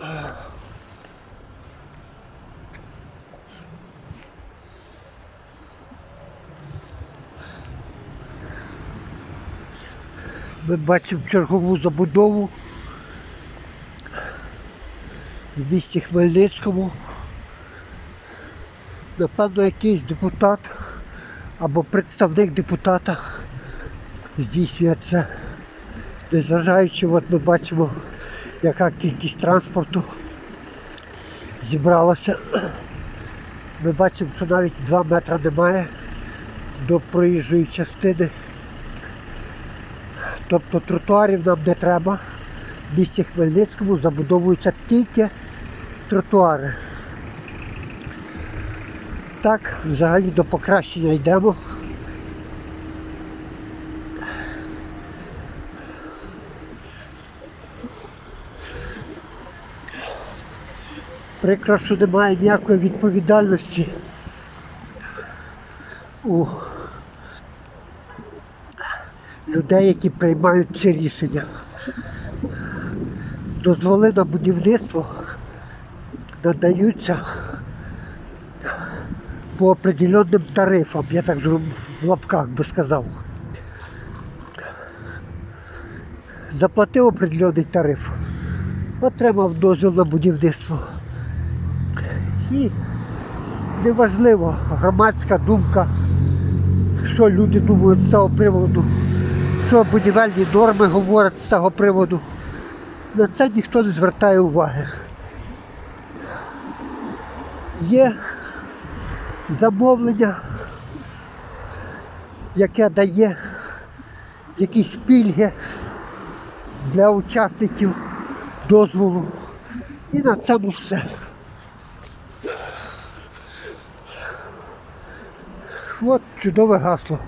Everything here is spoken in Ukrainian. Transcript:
Ugh. Ми бачимо чергову забудову в місті Хмельницькому. Напевно, якийсь депутат або представник депутата здійснює це. Незважаючи, от ми бачимо, яка кількість транспорту зібралася. Ми бачимо, що навіть 2 метри немає до проїжджої частини. Тобто тротуарів нам не треба. В місті Хмельницькому забудовуються тільки тротуари. Так, взагалі до покращення йдемо. Прикро, що немає ніякої відповідальності у людей, які приймають ці рішення. Дозволи на будівництво надаються по определенним тарифам, я так в лапках би сказав. Заплатив определенний тариф, отримав дозвіл на будівництво. І неважливо, громадська думка, що люди думають з цього приводу, що будівельні норми говорять з цього приводу. На це ніхто не звертає уваги. Є замовлення, яке дає якісь пільги для учасників дозволу. І на цьому все. От чудове гасло.